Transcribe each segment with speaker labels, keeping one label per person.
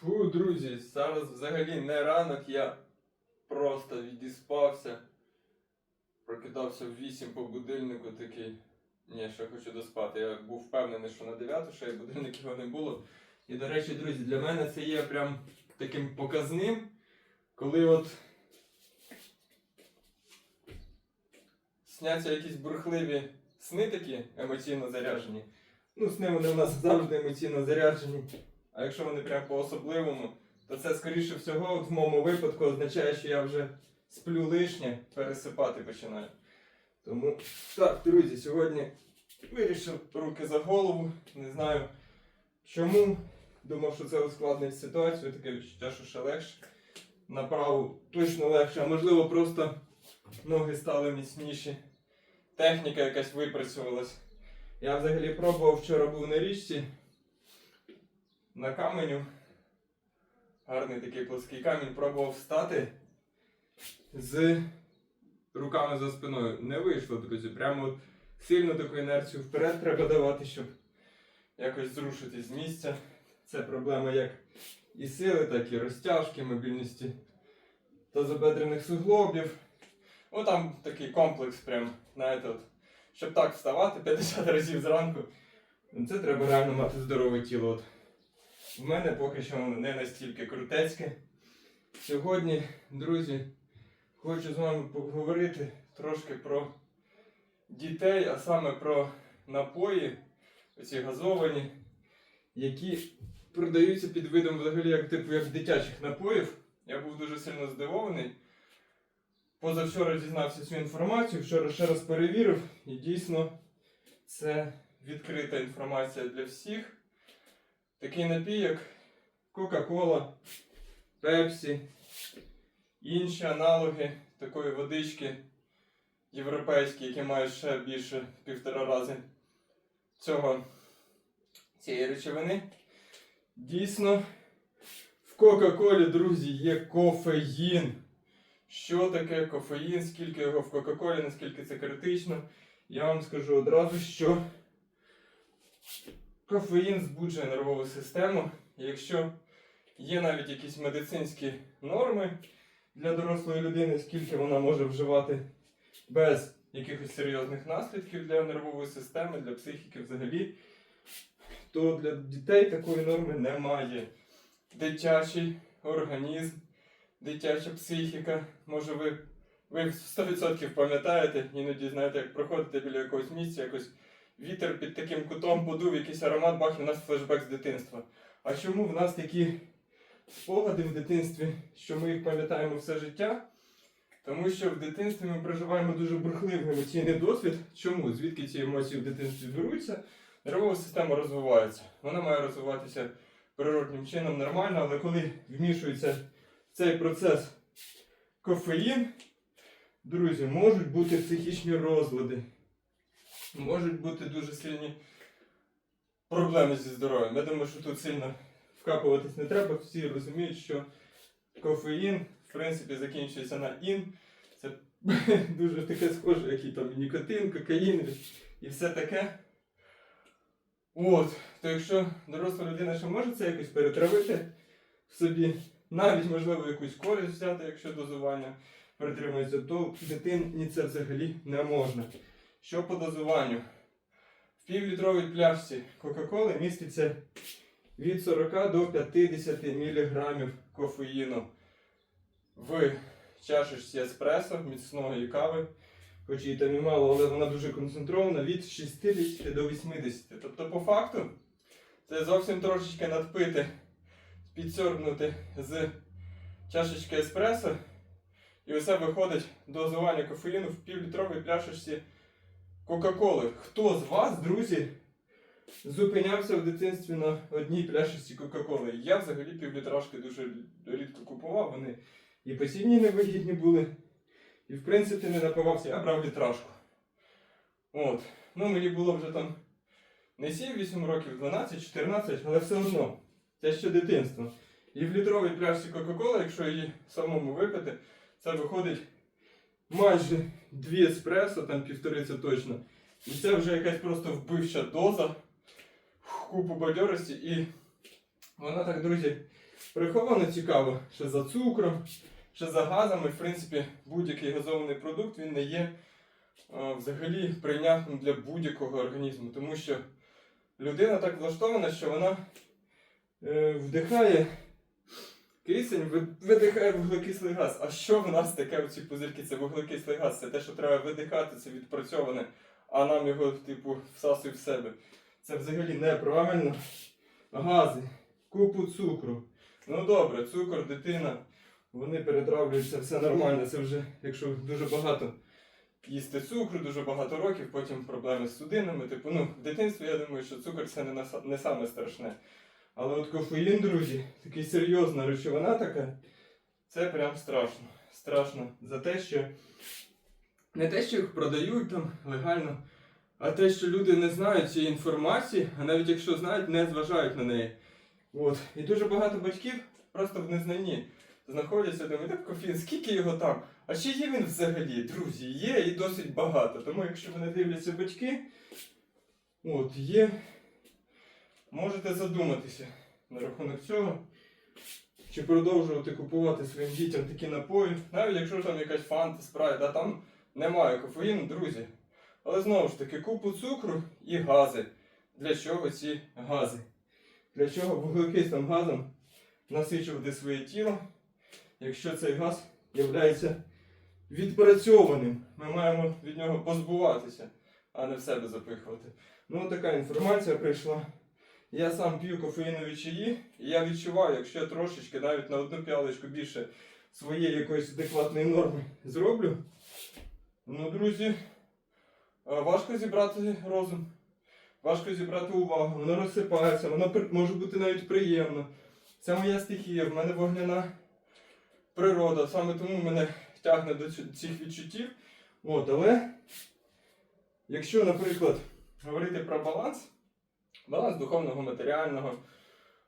Speaker 1: Фу, друзі, зараз взагалі не ранок, я просто відіспався. Прокидався в 8 по будильнику такий. Ні, ще хочу доспати. Я був впевнений, що на 9 ще й будильників не було. І до речі, друзі, для мене це є прям таким показним, коли от сняться якісь бурхливі сни такі емоційно заряджені. Ну, сни вони у нас завжди емоційно заряджені. А якщо вони прям по-особливому, то це, скоріше всього, в моєму випадку означає, що я вже сплю лишнє, пересипати починаю. Тому так, друзі, сьогодні вирішив руки за голову. Не знаю чому. Думав, що це ускладнить ситуацію, таке відчуття, що ще легше. Направо точно легше, а можливо просто ноги стали міцніші. Техніка якась випрацювалась. Я взагалі пробував вчора був на річці на каменю. Гарний такий плоский камінь. Пробував встати з руками за спиною. Не вийшло, друзі. Прямо от сильно таку інерцію вперед треба давати, щоб якось зрушити з місця. Це проблема як і сили, так і розтяжки, мобільності тазобедрених суглобів. Ну там такий комплекс, прям, знаєте, от, щоб так вставати 50 разів зранку. Це треба реально мати здорове тіло. От. В мене поки що воно не настільки крутецьке. Сьогодні, друзі, хочу з вами поговорити трошки про дітей, а саме про напої, оці газовані, які продаються під видом взагалі як типу як дитячих напоїв. Я був дуже сильно здивований. Позавчора дізнався цю інформацію, вчора ще раз перевірив, і дійсно це відкрита інформація для всіх. Такий напій, як Кока-Кола, Пепсі, інші аналоги такої водички європейські, які мають ще більше півтора рази цього цієї речовини. Дійсно, в Кока-Колі, друзі, є кофеїн. Що таке кофеїн, скільки його в Кока-Колі, наскільки це критично. Я вам скажу одразу, що кофеїн збуджує нервову систему. Якщо є навіть якісь медицинські норми для дорослої людини, скільки вона може вживати без якихось серйозних наслідків для нервової системи, для психіки взагалі, то для дітей такої норми немає. Дитячий організм, дитяча психіка. Може ви, ви 100% пам'ятаєте, іноді знаєте, як проходите біля якогось місця, якось вітер під таким кутом подув, якийсь аромат, і у нас флешбек з дитинства. А чому в нас такі спогади в дитинстві, що ми їх пам'ятаємо все життя? Тому що в дитинстві ми проживаємо дуже бурхливий емоційний досвід. Чому? Звідки ці емоції в дитинстві беруться? Нервова система розвивається. Вона має розвиватися природнім чином нормально, але коли вмішується в цей процес кофеїн, друзі, можуть бути психічні розлади, можуть бути дуже сильні проблеми зі здоров'ям. Я думаю, що тут сильно вкапуватись не треба. Всі розуміють, що кофеїн, в принципі, закінчується на ін. Це дуже таке схоже, як і там нікотин, кокаїн і все таке. От, то якщо доросла людина ще може це якось перетравити в собі, навіть можливо якусь користь взяти, якщо дозування притримується, то дитині це взагалі не можна. Що по дозуванню? В півлітровій пляшці Кока-Коли міститься від 40 до 50 мг кофеїну в чашечці еспресо, міцної кави, хоч її там і мало, але вона дуже концентрована, від 60 до 80. Тобто, по факту, це зовсім трошечки надпити, підсьорбнути з чашечки еспресо, і усе виходить дозування кофеїну в півлітровій пляшечці Кока-Коли. Хто з вас, друзі, зупинявся в дитинстві на одній пляшечці Кока-Коли? Я взагалі півлітражки дуже рідко купував, вони і по ціні невигідні були. І в принципі не напивався, я брав літражку. От. Ну мені було вже там не 7-8 років, 12-14, але все одно. Це ще дитинство. І в літровій пляшці Кока-Кола, якщо її самому випити, це виходить майже 2 еспресо, там півтори це точно. І це вже якась просто вбивча доза, купу бадьорості. І вона так, друзі, Приховано цікаво, що за цукром, що за газами, в принципі, будь-який газований продукт він не є е, взагалі прийнятним для будь-якого організму, тому що людина так влаштована, що вона е, вдихає кисень, видихає вуглекислий газ. А що в нас таке в ці пузирки? Це вуглекислий газ. Це те, що треба видихати, це відпрацьоване, а нам його, типу, всасує в себе. Це взагалі неправильно. Гази, купу цукру. Ну добре, цукор, дитина, вони перетравлюються, все нормально. Це вже, якщо дуже багато їсти цукру, дуже багато років, потім проблеми з судинами. Типу, ну, в дитинстві я думаю, що цукор це не, не саме страшне. Але от кофеїн, друзі, такий серйозна речовина така, це прям страшно. Страшно за те, що не те, що їх продають там легально, а те, що люди не знають цієї інформації, а навіть якщо знають, не зважають на неї. От. І дуже багато батьків просто в незнанні знаходяться, думають, так кофеїн, скільки його там? А чи є він взагалі, друзі? Є і досить багато. Тому якщо мене дивляться батьки, от є, можете задуматися на рахунок цього. Чи продовжувати купувати своїм дітям такі напої, навіть якщо там якась фанта, спрайт, да, там немає кофеїну, друзі. Але знову ж таки, купу цукру і гази. Для чого ці гази? Для чого вуглекислим газом насичувати своє тіло, якщо цей газ є відпрацьованим? Ми маємо від нього позбуватися, а не в себе запихувати. Ну, така інформація прийшла. Я сам п'ю кофеїнові чаї, і я відчуваю, якщо я трошечки навіть на одну п'ялочку більше своєї якоїсь адекватної норми зроблю. Ну, друзі, е, важко зібрати розум, важко зібрати увагу, воно розсипається, воно може бути навіть приємно. Це моя стихія, в мене вогняна природа, саме тому мене тягне до цих відчуттів. От, але якщо, наприклад, говорити про баланс, баланс духовного, матеріального,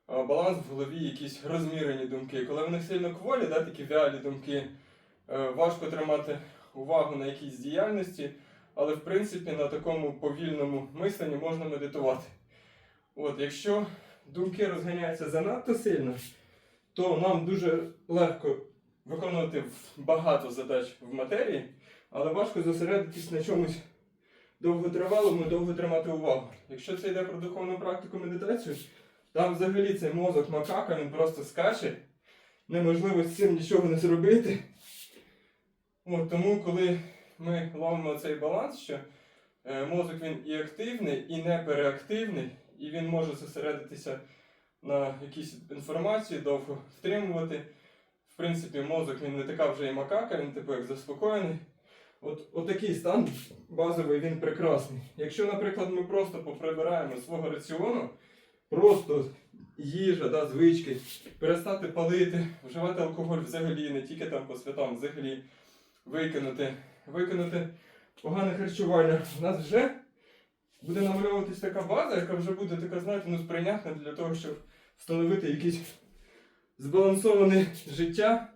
Speaker 1: баланс в голові, якісь розмірені думки. Коли вони сильно кволі, да, такі вялі думки, е, важко тримати увагу на якійсь діяльності, але в принципі на такому повільному мисленні можна медитувати. От, якщо думки розганяються занадто сильно, то нам дуже легко виконувати багато задач в матерії, але важко зосередитись на чомусь довготривалому, довго тримати увагу. Якщо це йде про духовну практику медитацію, там взагалі цей мозок макака, він просто скаче, неможливо з цим нічого не зробити. От, тому, коли ми ловимо цей баланс, що е, мозок він і активний, і не переактивний, і він може зосередитися на якійсь інформації, довго втримувати. В принципі, мозок він не така вже і макака, він типу як заспокоєний. От, от такий стан базовий, він прекрасний. Якщо, наприклад, ми просто поприбираємо свого раціону, просто їжа, да, звички, перестати палити, вживати алкоголь взагалі, не тільки там по святам, взагалі викинути, викинути погане харчування, у нас вже буде намальовуватись така база, яка вже буде така, знаєте, ну, сприйнятна для того, щоб встановити якесь збалансоване життя,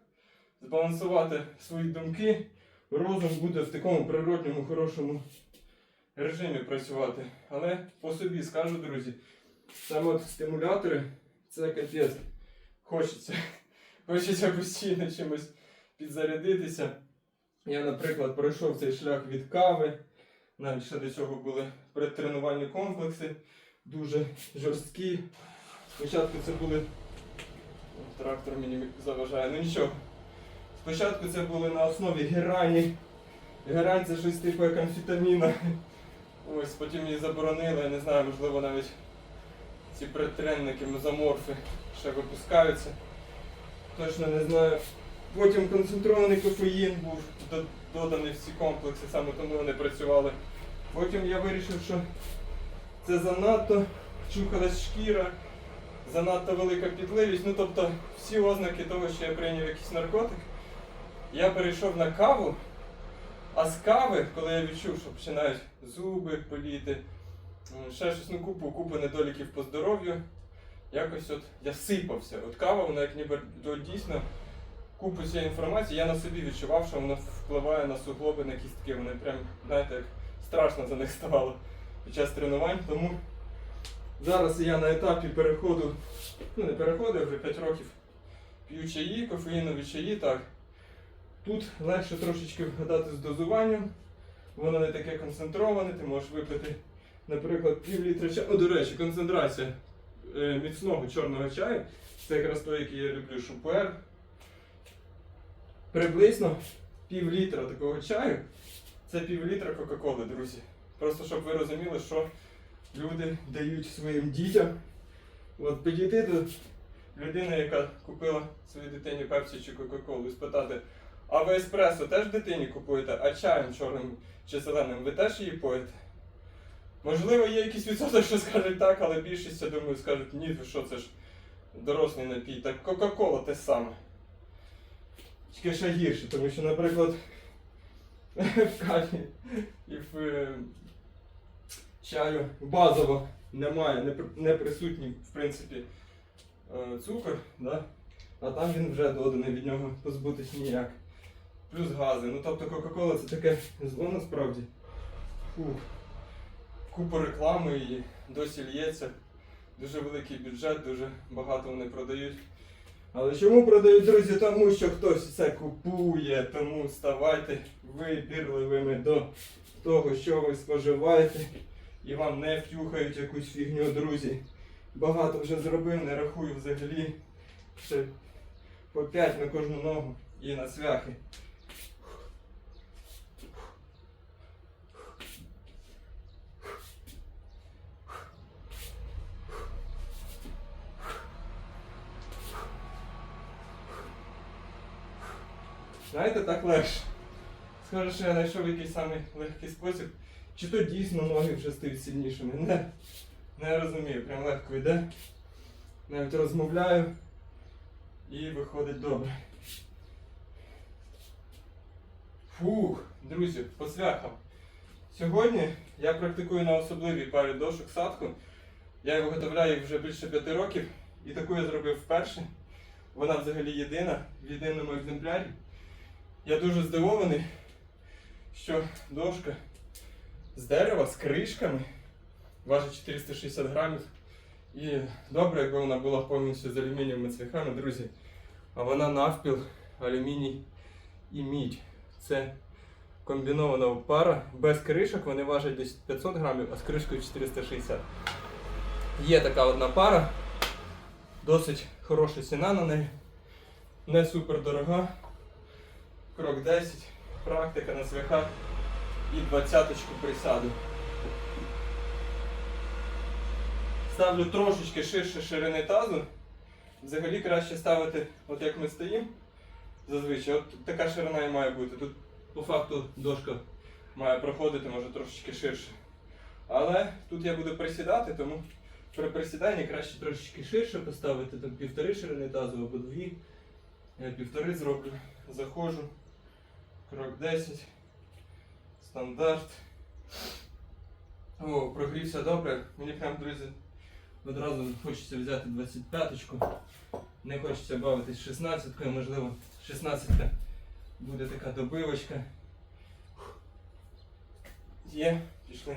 Speaker 1: збалансувати свої думки розум буде в такому природньому, хорошому режимі працювати. Але по собі скажу, друзі, саме от стимулятори це капець. Хочеться. Хочеться постійно чимось підзарядитися. Я, наприклад, пройшов цей шлях від кави. Навіть ще до цього були предтренувальні комплекси, дуже жорсткі. Спочатку це були. Трактор мені заважає, ну нічого. Спочатку це були на основі герані. Герань це щось типу як амфетаміна. Ось, потім її заборонили, я не знаю, можливо навіть ці предтренники, мезоморфи ще випускаються. Точно не знаю. Потім концентрований кофеїн був доданий в ці комплекси, саме тому вони працювали. Потім я вирішив, що це занадто чухалась шкіра, занадто велика підливість. Ну тобто всі ознаки того, що я прийняв якийсь наркотик. Я перейшов на каву, а з кави, коли я відчув, що починають зуби боліти, ще щось, ну купу, купу недоліків по здоров'ю, якось от я сипався. От кава, вона як ніби дійсно купу цієї інформації, я на собі відчував, що вона впливає на суглоби, на кістки. Вони прям, знаєте, як страшно за них ставало під час тренувань. Тому зараз я на етапі переходу, ну не переходу, вже 5 років п'ю чаї, кофеїнові чаї, так. Тут легше трошечки вгадати з дозуванням. Воно не таке концентроване, ти можеш випити, наприклад, пів літра чаю. О, до речі, концентрація е, міцного чорного чаю. Це якраз той, який я люблю, шупуер. Приблизно пів літра такого чаю це пів літра Кока-Коли, друзі. Просто щоб ви розуміли, що люди дають своїм дітям. От підійти до людини, яка купила своїй дитині пепсі чи Кока-Колу, і спитати, а ви еспресо теж дитині купуєте, а чаєм чорним чи зеленим ви теж її поїте? Можливо, є якийсь відсоток, що скажуть так, але більшість, я думаю, скажуть, ні, ви що це ж дорослий напій. Так Кока-Кола те саме. Тільки ще гірше, тому що, наприклад, в каві і в е, чаю базово немає, не, не присутній, в принципі, е, цукор, да? а там він вже доданий, від нього позбутись ніяк. Плюс гази. Ну тобто Кока-Кола це таке зло насправді. Фух. Купа реклами і досі лється. Дуже великий бюджет, дуже багато вони продають. Але чому продають, друзі? Тому що хтось це купує, тому ставайте вибірливими до того, що ви споживаєте, і вам не втюхають якусь фігню, друзі. Багато вже зробив, не рахую взагалі. Ще по 5 на кожну ногу і на цвяхи. Знаєте, так легше. Скажу, що я знайшов якийсь самий легкий спосіб. Чи то дійсно ноги вже стають сильнішими? Не, не розумію, прям легко йде. Навіть розмовляю і виходить добре. Фух, друзі, по свяхам. Сьогодні я практикую на особливій парі дошок садку. Я його виготовляю вже більше п'яти років, і таку я зробив вперше. Вона взагалі єдина в єдиному екземплярі. Я дуже здивований, що дошка з дерева з кришками важить 460 грамів. І добре, якби вона була повністю з алюмінієвими цвяхами, друзі. А вона навпіл, алюміній і мідь. Це комбінована пара. Без кришок вони важать десь 500 грамів, а з кришкою 460. Є така одна пара. Досить хороша ціна на неї. Не супер дорога. Крок 10, практика на цвяхах і двадцяточку присяду. Ставлю трошечки ширше ширини тазу. Взагалі краще ставити, от як ми стоїмо. Зазвичай, от така ширина і має бути. Тут по факту дошка має проходити, може трошечки ширше. Але тут я буду присідати, тому при присіданні краще трошечки ширше поставити, там півтори ширини тазу або дві. Я півтори зроблю. Заходжу. Крок 10. Стандарт. О, прогрівся добре. Мені прям, друзі, одразу хочеться взяти 25-ку. Не хочеться бавитись 16-кою, можливо, 16-ка буде така добивочка. Є, пішли.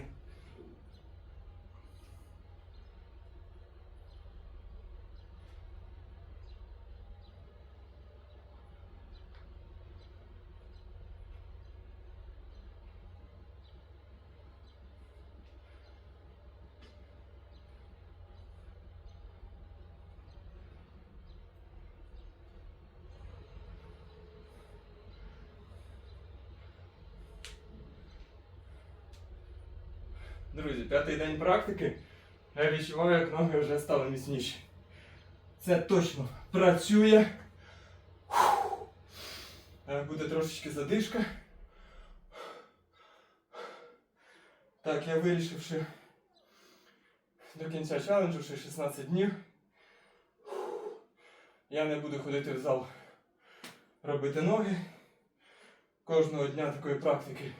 Speaker 1: Друзі, п'ятий день практики. Я відчуваю, як ноги вже стали міцніші. Це точно працює. Е, Буде трошечки задишка. Так, я вирішив, що до кінця челенджу ще 16 днів. Я не буду ходити в зал робити ноги. Кожного дня такої практики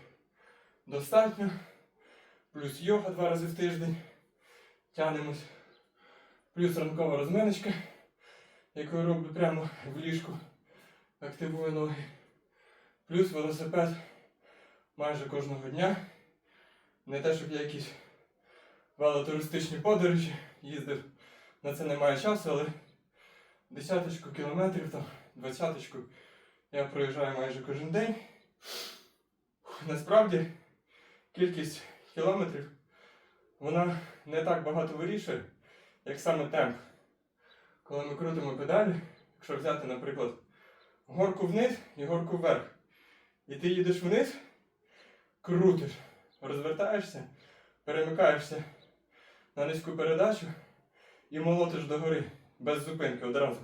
Speaker 1: достатньо. Плюс йога два рази в тиждень. Тянемось. Плюс ранкова розминочка, яку я роблю прямо в ліжку. Активую ноги. Плюс велосипед майже кожного дня. Не те, щоб я якісь велотуристичні подорожі їздив. На це немає часу, але десяточку кілометрів, там, двадцяточку я проїжджаю майже кожен день. Насправді кількість кілометрів вона не так багато вирішує, як саме темп. Коли ми крутимо педалі, якщо взяти, наприклад, горку вниз і горку вверх, і ти їдеш вниз, крутиш, розвертаєшся, перемикаєшся на низьку передачу і молотиш догори без зупинки одразу.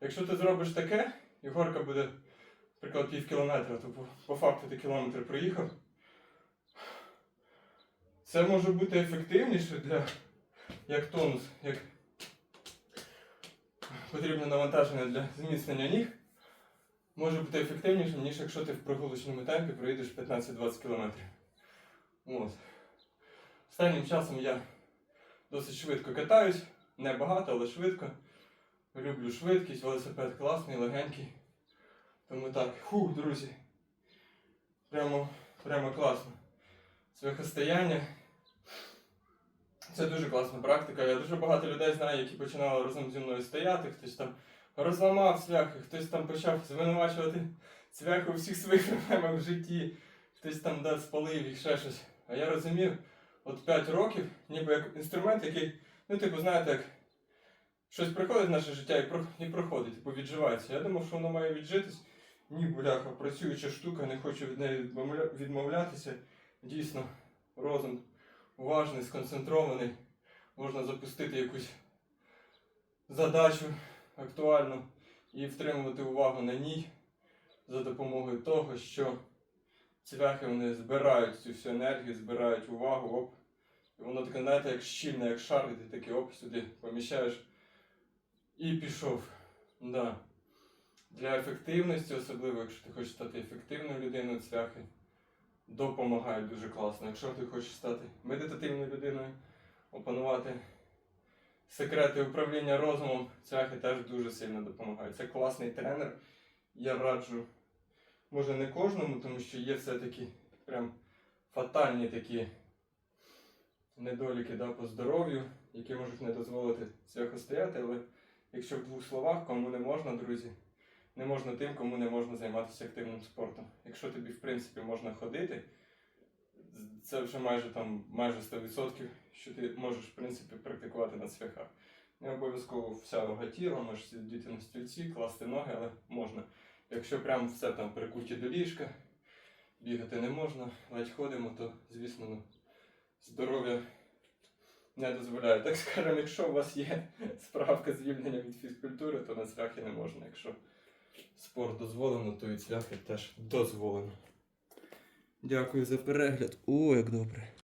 Speaker 1: Якщо ти зробиш таке, і горка буде, наприклад, пів кілометра, то по, факту ти кілометр проїхав. Це може бути ефективніше для як тонус, як потрібне навантаження для зміцнення ніг. Може бути ефективнішим, ніж якщо ти в прогулочному темпі проїдеш 15-20 км. От. Останнім часом я досить швидко катаюсь, не багато, але швидко. Люблю швидкість, велосипед класний, легенький. Тому так, фу, друзі. Прямо, прямо класно. Свяхостояння. Це дуже класна практика. Я дуже багато людей знаю, які починали разом зі мною стояти, хтось там розламав цвяхи, хтось там почав звинувачувати цвяхи у всіх своїх проблемах в житті, хтось там да, спалив їх ще щось. А я розумів, от 5 років, ніби як інструмент, який, ну, типу, знаєте, як щось приходить в наше життя і, і проходить, типу, відживається. Я думав, що воно має віджитись. Ні, буляха, працююча штука, не хочу від неї відмовлятися. Дійсно, розум уважний, сконцентрований, можна запустити якусь задачу актуальну і втримувати увагу на ній за допомогою того, що цвяхи вони збирають цю всю енергію, збирають увагу, оп. І воно таке, знаєте, як щільне, як шар, і ти такий оп, сюди поміщаєш і пішов. Да. Для ефективності, особливо, якщо ти хочеш стати ефективною людиною, цвяхи допомагають дуже класно. Якщо ти хочеш стати медитативною людиною, опанувати секрети управління розумом, цвяхи теж дуже сильно допомагають. Це класний тренер. Я раджу, може не кожному, тому що є все-таки прям фатальні такі недоліки да, по здоров'ю, які можуть не дозволити цвяхостояти, але якщо в двох словах, кому не можна, друзі, не можна тим, кому не можна займатися активним спортом. Якщо тобі, в принципі, можна ходити, це вже майже там майже 100%, що ти можеш, в принципі, практикувати на цвяхах. Не обов'язково вся вага тіла, можеш сидіти на стільці, класти ноги, але можна. Якщо прям все там прикуті до ліжка, бігати не можна, ледь ходимо, то, звісно, ну, здоров'я не дозволяє. Так скажемо, якщо у вас є справка звільнення від фізкультури, то на цвяхи не можна. Якщо спорт дозволено, то і цвяхи теж дозволено. Дякую за перегляд. О, як добре.